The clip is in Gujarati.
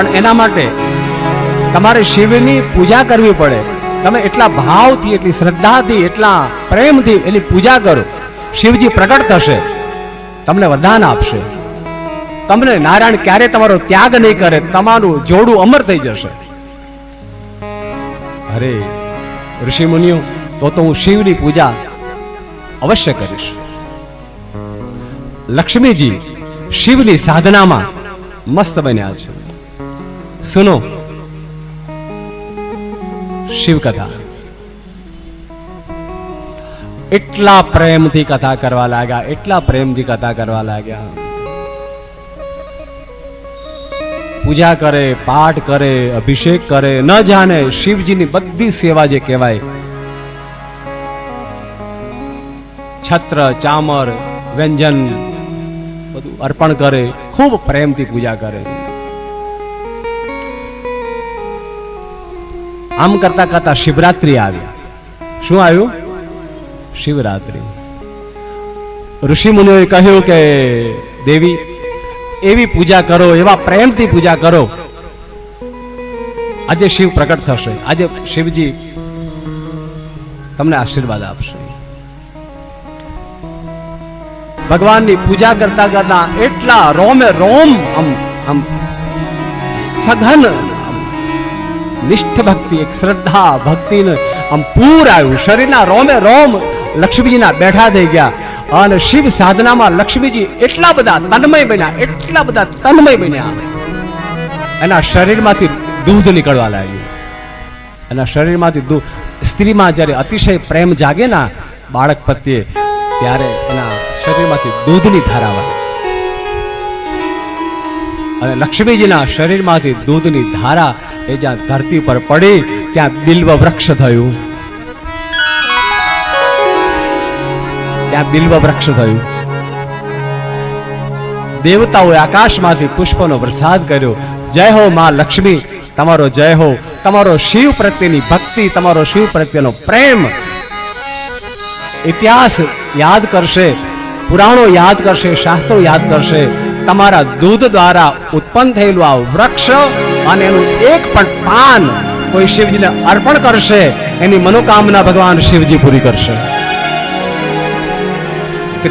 પણ એના માટે તમારે શિવની પૂજા કરવી પડે. તમે એટલા ભાવથી, એટલી શ્રદ્ધાથી, એટલા પ્રેમથી એની પૂજા કરો. શિવજી પ્રગટ થશે. તમને વરદાન આપશે. તમને નારાયણ ક્યારે તમારો ત્યાગ નહીં કરે, તમારું જોડું અમર થઈ જશે. અરે, ઋષિ મુનિઓ, તો તો હું શિવની પૂજા અવશ્ય કરીશ. લક્ષ્મીજી, શિવની સાધનામાં મસ્ત બન્યા છે. સુનો શિવ કથા એટલા પ્રેમથી કથા કરવા લાગ્યા એટલા પ્રેમથી કથા કરવા લાગ્યા પૂજા કરે પાઠ કરે અભિષેક કરે ન જાણે શિવજીની બધી સેવા જે કહેવાય છત્ર ચામર વ્યંજન બધું અર્પણ કરે, ખૂબ પ્રેમથી પૂજા કરે। આમ કરતા કરતા શિવરાત્રિ આવી. શું આવ્યું? શિવરાત્રિ. ઋષિ મુનિઓએ કહ્યું કે, દેવી, એવી પૂજા કરો, એવા પ્રેમથી પૂજા કરો. આજે શિવ પ્રગટ થશે. આજે શિવજી તમને આશીર્વાદ આપશે. ભગવાનની પૂજા કરતા કરતા એટલા રોમે રોમ આમ આમ સઘન નિષ્ઠ ભક્તિ એક શ્રદ્ધા ભક્તિને આમ પૂર આવ્યું. શરીરના રોમે રોમ લક્ષ્મીજીના બેઠા થઈ ગયા. અને શિવ સાધનામાં લક્ષ્મીજી એટલા બધા તન્મય બન્યા, એટલા બધા તન્મય બન્યા. એના શરીરમાંથી દૂધ નીકળવા લાગ્યું. એના શરીરમાંથી દૂધ સ્ત્રીમાં જ્યારે અતિશય પ્રેમ જાગે ના બાળક પ્રત્યે, ત્યારે એના શરીરમાંથી દૂધની ધારા વહે અને લક્ષ્મીજીના શરીરમાંથી દૂધની ધારા એ જ્યાં ધરતી પર પડી, ત્યાં બિલ્વ વૃક્ષ થયું. ત્યાં બિલ્વ વૃક્ષ થયું. દેવતાઓએ આકાશમાંથી પુષ્પનો વરસાદ કર્યો. જય હો માં લક્ષ્મી, તમારો જય હો. તમારો શિવ પ્રત્યેની ભક્તિ, તમારો શિવ પ્રત્યેનો પ્રેમ ઇતિહાસ યાદ કરશે, પુરાણો યાદ કરશે, શાસ્ત્રો યાદ કરશે. તમારા દૂધ દ્વારા ઉત્પન્ન થયેલું આ વૃક્ષ અને એનું એક પણ પાન કોઈ શિવજીને અર્પણ કરશે, એની મનોકામના ભગવાન શિવજી પૂરી કરશે.